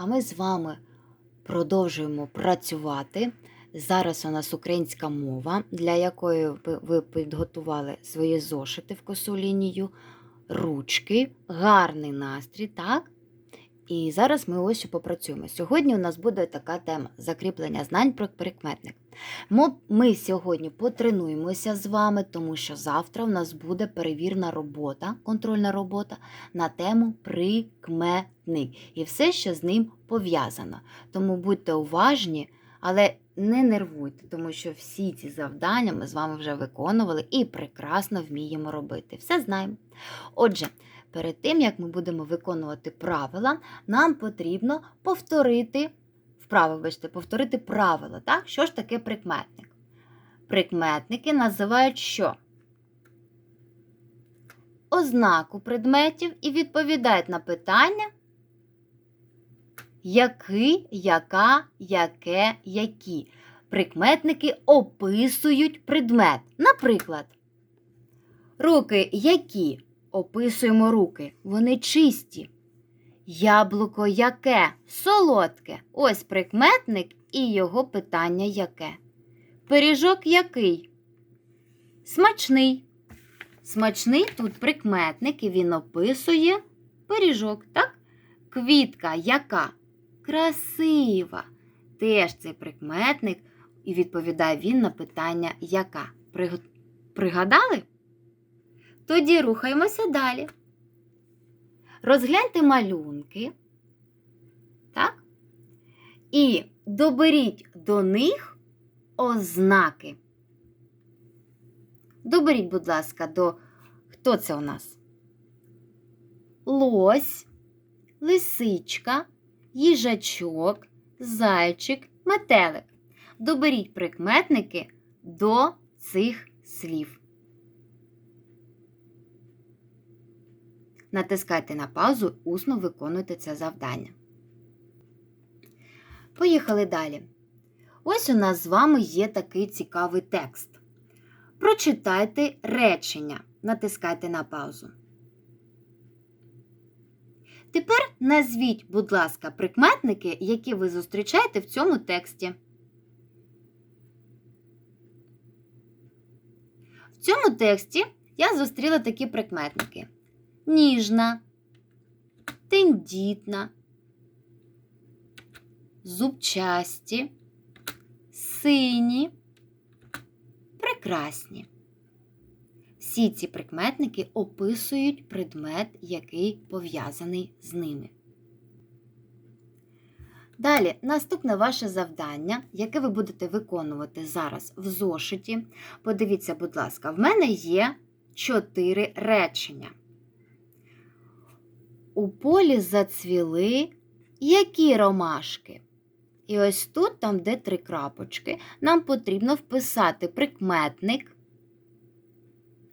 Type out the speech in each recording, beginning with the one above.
А ми з вами продовжуємо працювати. Зараз у нас українська мова, для якої ви- підготували свої зошити в косу лінію, ручки, гарний настрій, так? І зараз ми ось попрацюємо. Сьогодні у нас буде така тема закріплення знань про прикметник. Ми сьогодні потренуємося з вами, тому що завтра у нас буде перевірна робота, контрольна робота на тему прикметник і все, що з ним пов'язано. Тому будьте уважні, але не нервуйте, тому що всі ці завдання ми з вами вже виконували і прекрасно вміємо робити. Все знаємо. Отже, перед тим як ми будемо виконувати правила, нам потрібно повторити вправи, вибачте, повторити правила. Так? Що ж таке прикметник? Прикметники називають що? Ознаку предметів і відповідають на питання, який, яка, яке, які. Прикметники описують предмет. Наприклад, руки які? Описуємо руки. Вони чисті. Яблуко яке? Солодке. Ось прикметник і його питання яке. Пиріжок який? Смачний. Смачний тут прикметник, і він описує пиріжок, так? Квітка яка? Красива. Теж цей прикметник, і відповідає він на питання яка. Пригадали? Тоді рухаємося далі. Розгляньте малюнки. Так? І доберіть до них ознаки. Доберіть, будь ласка, до хто це у нас? Лось, лисичка, їжачок, зайчик, метелик. Доберіть прикметники до цих слів. Натискайте на паузу, усно виконуйте це завдання. Поїхали далі. Ось у нас з вами є такий цікавий текст. Прочитайте речення. Натискайте на паузу. Тепер назвіть, будь ласка, прикметники, які ви зустрічаєте в цьому тексті. В цьому тексті я зустріла такі прикметники: ніжна, тендітна, зубчасті, сині, прекрасні. Всі ці прикметники описують предмет, який пов'язаний з ними. Далі, наступне ваше завдання, яке ви будете виконувати зараз в зошиті. Подивіться, будь ласка, в мене є чотири речення. У полі зацвіли які ромашки? І ось тут, там, де три крапочки, нам потрібно вписати прикметник,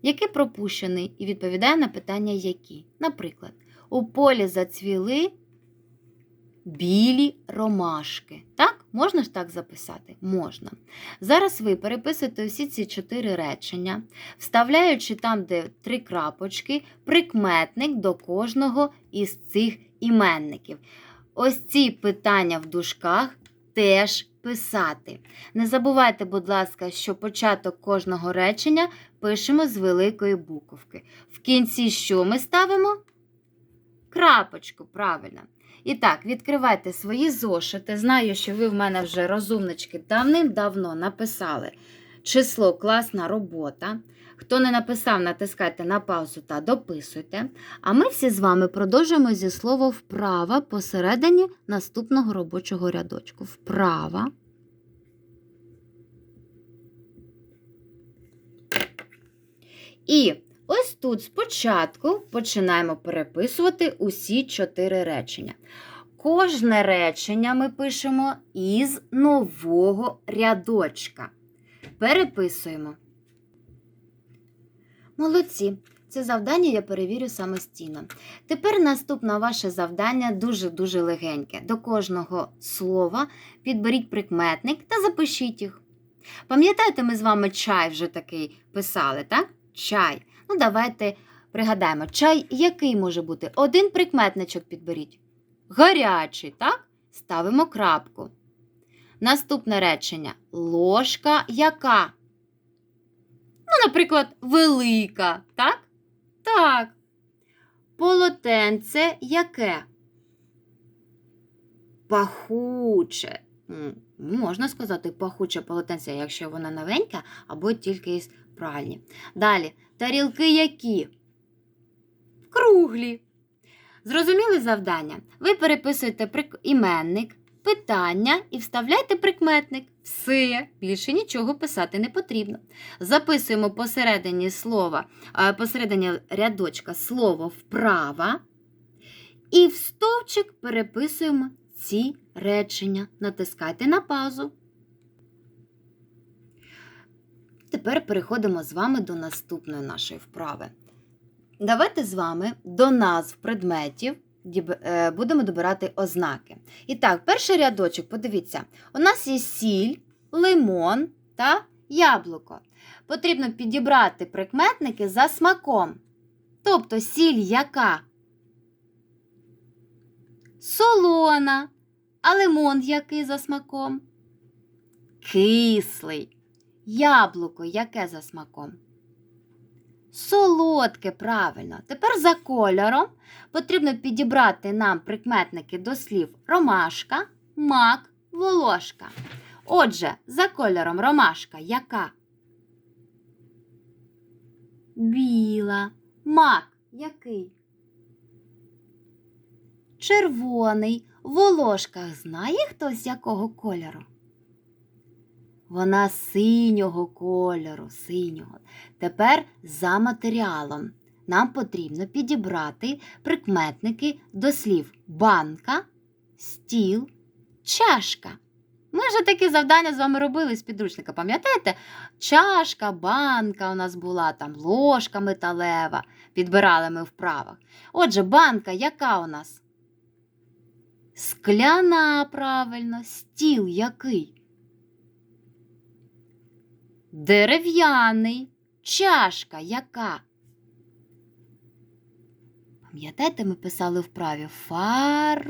який пропущений, і відповідає на питання які. Наприклад, у полі зацвіли білі ромашки. Так? Можна ж так записати? Можна. Зараз ви переписуєте всі ці чотири речення, вставляючи там, де три крапочки, прикметник до кожного із цих іменників. Ось ці питання в дужках теж писати. Не забувайте, будь ласка, що початок кожного речення пишемо з великої буковки. В кінці що ми ставимо? Крапочку, правильно. І так, відкривайте свої зошити. Знаю, що ви в мене вже розумнички давним-давно написали число класна робота. Хто не написав, натискайте на паузу та дописуйте. А ми всі з вами продовжуємо зі слова вправа посередині наступного робочого рядочку. Вправа. І ось тут спочатку починаємо переписувати усі чотири речення. Кожне речення ми пишемо із нового рядочка. Переписуємо. Молодці. Це завдання я перевірю самостійно. Тепер наступне ваше завдання дуже-дуже легеньке. До кожного слова підберіть прикметник та запишіть їх. Пам'ятаєте, ми з вами чай вже такий писали, так? Чай. Ну, давайте пригадаємо, чай який може бути? Один прикметничок підберіть. Гарячий, так? ставимо крапку. Наступне речення. Ложка яка? Ну, наприклад, велика, так? Так. Полотенце яке? Пахуче. Можна сказати пахуче полотенце, якщо воно новеньке, або тільки із пральні. Далі. Тарілки які? Круглі. Зрозуміли завдання? Ви переписуєте прик... іменник, питання і вставляйте прикметник. Все, більше нічого писати не потрібно. Записуємо посередині слова, е, посередині рядочка слово вправа. І в стовпчик переписуємо ці речення. Натискайте на паузу. Тепер переходимо з вами до наступної нашої вправи. Давайте з вами до назв предметів е, будемо добирати ознаки. І так, перший рядочок, подивіться, у нас є сіль, лимон та яблуко. Потрібно підібрати прикметники за смаком. Тобто сіль яка? Солона. А лимон який за смаком? Кислий. Яблуко яке за смаком? Солодке, правильно. Тепер за кольором потрібно підібрати нам прикметники до слів ромашка, мак, волошка. Отже, за кольором ромашка яка? Біла. Мак який? Червоний. Волошка знає хтось якого кольору? Вона синього кольору, синього. Тепер за матеріалом. Нам потрібно підібрати прикметники до слів банка, стіл, чашка. Ми вже такі завдання з вами робили з підручника, пам'ятаєте? Чашка, банка у нас була, там ложка металева, підбирали ми в правах. Отже, банка яка у нас? Скляна, правильно, стіл який? Дерев'яний, чашка яка? Пам'ятаєте, ми писали вправі фарфорова.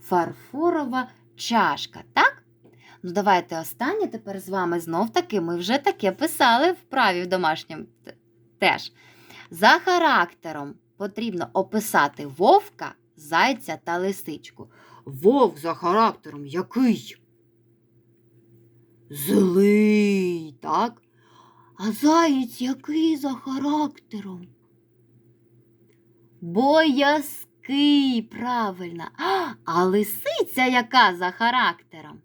Фарфорова чашка, так? Ну, давайте останнє тепер з вами знов таки. Ми вже таке писали вправі в домашньому теж. За характером потрібно описати вовка, зайця та лисичку. Вовк за характером який? Злий, так? А заєць який за характером? Боязкий, правильно. А, лисиця яка за характером?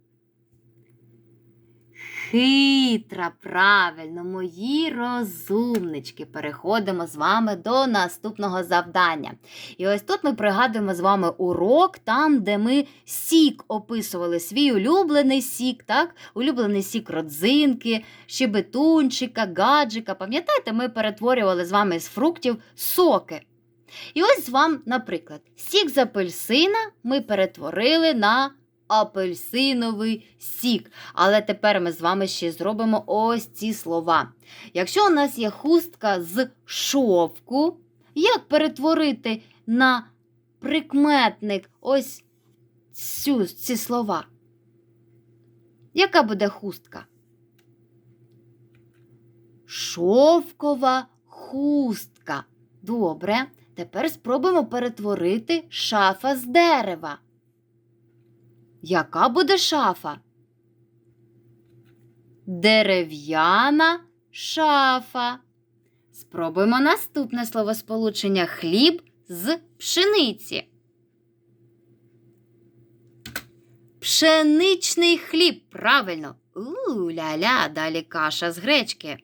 Хитра, правильно, мої розумнички. Переходимо з вами до наступного завдання. І ось тут ми пригадуємо з вами урок, там, де ми сік описували, свій улюблений сік, так? Улюблений сік родзинки, щебетунчика, гаджика. Пам'ятаєте, ми перетворювали з вами з фруктів соки. І ось вам, наприклад, сік з апельсина ми перетворили на апельсиновий сік. Але тепер ми з вами ще зробимо ось ці слова. Якщо у нас є хустка з шовку, як перетворити на прикметник ось цю, ці слова? Яка буде хустка? Шовкова хустка. Добре. Тепер спробуємо перетворити шафа з дерева. Яка буде шафа? Дерев'яна шафа. Спробуємо наступне словосполучення хліб з пшениці. Пшеничний хліб. Правильно. У-ля-ля, далі каша з гречки.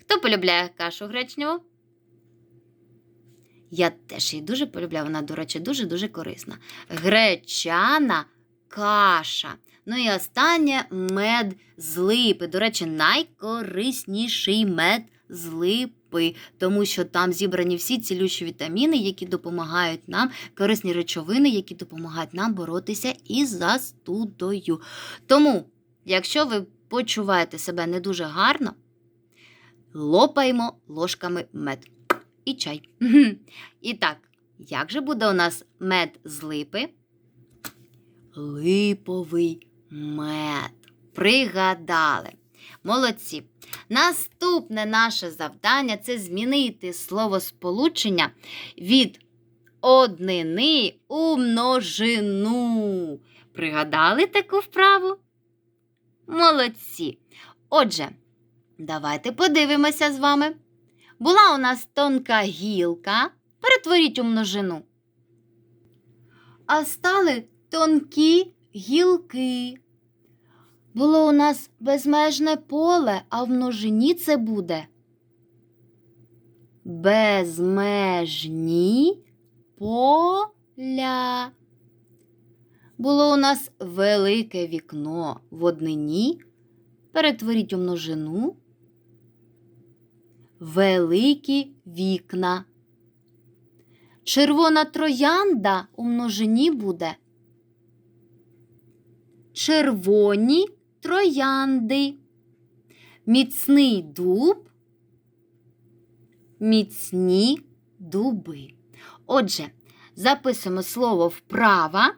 Хто полюбляє кашу гречневу? Я теж її дуже полюбляю, вона, до речі, дуже-дуже корисна. Гречана каша. Ну і останнє мед з липи. До речі, найкорисніший мед з липи, тому що там зібрані всі цілющі вітаміни, які допомагають нам, корисні речовини, які допомагають нам боротися із застудою. Тому, якщо ви почуваєте себе не дуже гарно, лопаємо ложками мед і чай. І так, Як же буде у нас мед з липи? Липовий мед. Пригадали. Молодці. Наступне наше завдання це змінити словосполучення від однини у множину. Пригадали таку вправу? Молодці. Отже, давайте подивимося з вами. Була у нас тонка гілка. Перетворіть у множину. А стали тонкі гілки. Було у нас безмежне поле, а в множині це буде. Безмежні поля. Було у нас велике вікно в однині. Перетворіть у множину. Великі вікна. Червона троянда у множині буде. Червоні троянди. Міцний дуб. Міцні дуби. Отже, записуємо слово вправа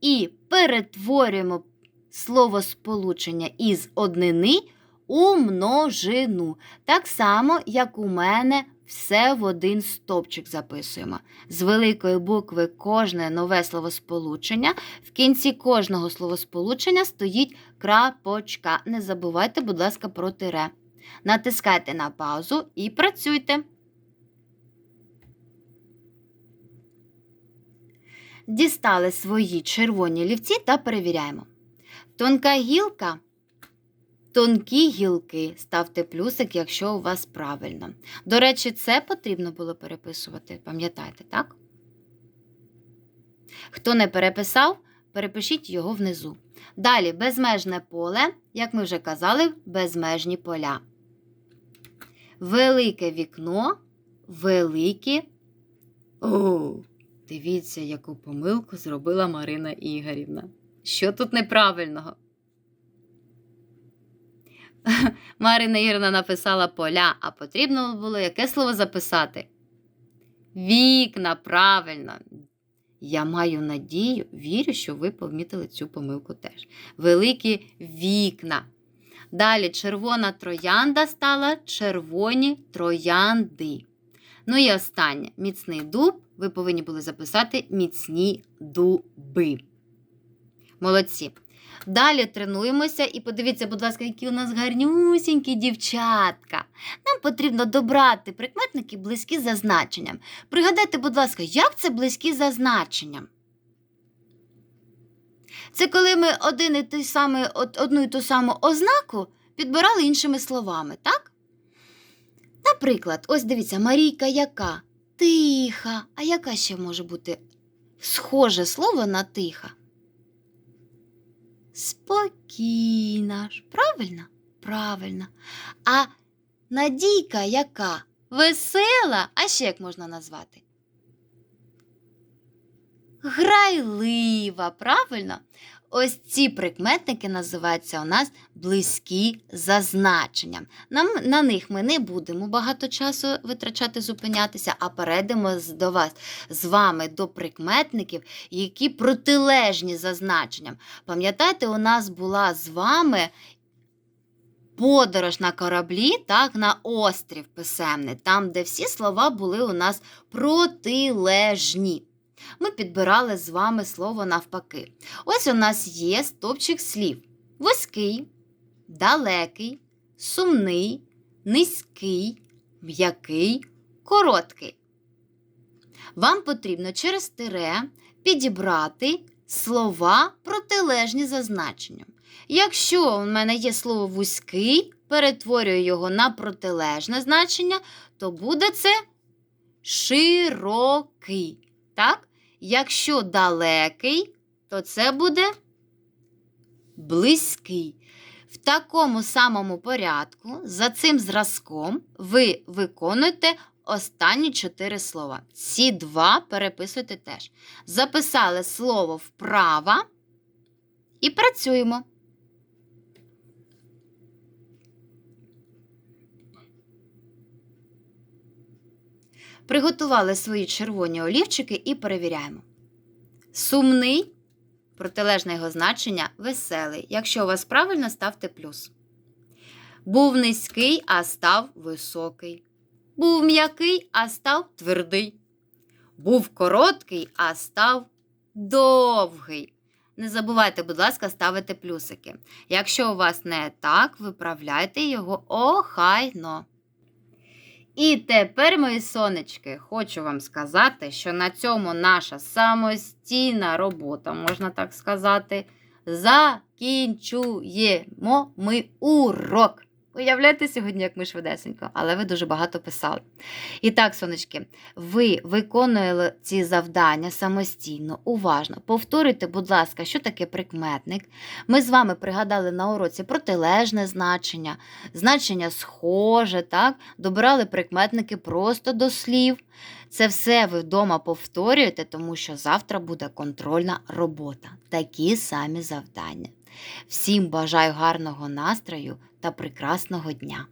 і перетворюємо словосполучення із однини у множину. Так само, як у мене все в один стопчик записуємо. З великої букви кожне нове словосполучення. В кінці кожного словосполучення стоїть крапочка. Не забувайте, будь ласка, про тире. Натискайте на паузу і працюйте. Дістали свої червоні лівці та перевіряємо. Тонка гілка. Тонкі гілки. Ставте плюсик, якщо у вас правильно. До речі, це потрібно було переписувати, пам'ятаєте, так? Хто не переписав, перепишіть його внизу. Далі безмежне поле, як ми вже казали, безмежні поля. Велике вікно, великі. О, дивіться, яку помилку зробила Марина Ігорівна. Що тут неправильного? Марина Ігорівна написала поля, а потрібно було яке слово записати? Вікна, правильно. Я маю надію, вірю, що ви помітили цю помилку теж. Великі вікна. Далі червона троянда стала червоні троянди. Ну і останнє міцний дуб. Ви повинні були записати міцні дуби. Молодці. Далі тренуємося і подивіться, будь ласка, які у нас гарнюсінькі дівчатка. Нам потрібно добрати прикметники близькі за значенням. Пригадайте, будь ласка, як це близькі за значенням? Це коли ми один і той самий, одну і ту саму ознаку підбирали іншими словами, так? Наприклад, ось дивіться, Марійка яка? Тиха. А яка ще може бути схоже слово на тиха? Спокійна ж. Правильно? Правильно. А Надійка яка? Весела. А ще як можна назвати? Грайлива, правильно? Ось ці прикметники називаються у нас близькі за значенням. Нам, на них ми не будемо багато часу витрачати, зупинятися, а перейдемо до вас з вами до прикметників, які протилежні за значенням. Пам'ятаєте, у нас була з вами подорож на кораблі, так, на острів писемний, там, де всі слова були у нас протилежні. Ми підбирали з вами слово навпаки. Ось у нас є стопчик слів: вузький, далекий, сумний, низький, м'який, короткий. Вам потрібно через тире підібрати слова протилежні за значенням. Якщо у мене є слово вузький, перетворюю його на протилежне значення, то буде це широкий. Так? Якщо далекий, то це буде близький. В такому самому порядку, за цим зразком, ви виконуєте останні чотири слова. Ці два переписуйте теж. Записали слово вправа і працюємо. Приготували свої червоні олівчики і перевіряємо. Сумний протилежне його значення веселий. Якщо у вас правильно, ставте плюс. Був низький, а став високий. Був м'який, а став твердий. Був короткий, а став довгий. Не забувайте, будь ласка, ставити плюсики. Якщо у вас не так, виправляйте його охайно. І тепер, мої сонечки, хочу вам сказати, що на цьому наша самостійна робота, можна так сказати, закінчуємо ми урок. Уявляєте сьогодні, як ми швидесенько, але ви дуже багато писали. І так, сонечки, ви виконуєте ці завдання самостійно, уважно. Повторюйте, будь ласка, що таке прикметник. Ми з вами пригадали на уроці протилежне значення, значення схоже, так? добирали прикметники просто до слів. Це все ви вдома повторюєте, тому що завтра буде контрольна робота. Такі самі завдання. Всім бажаю гарного настрою та прекрасного дня!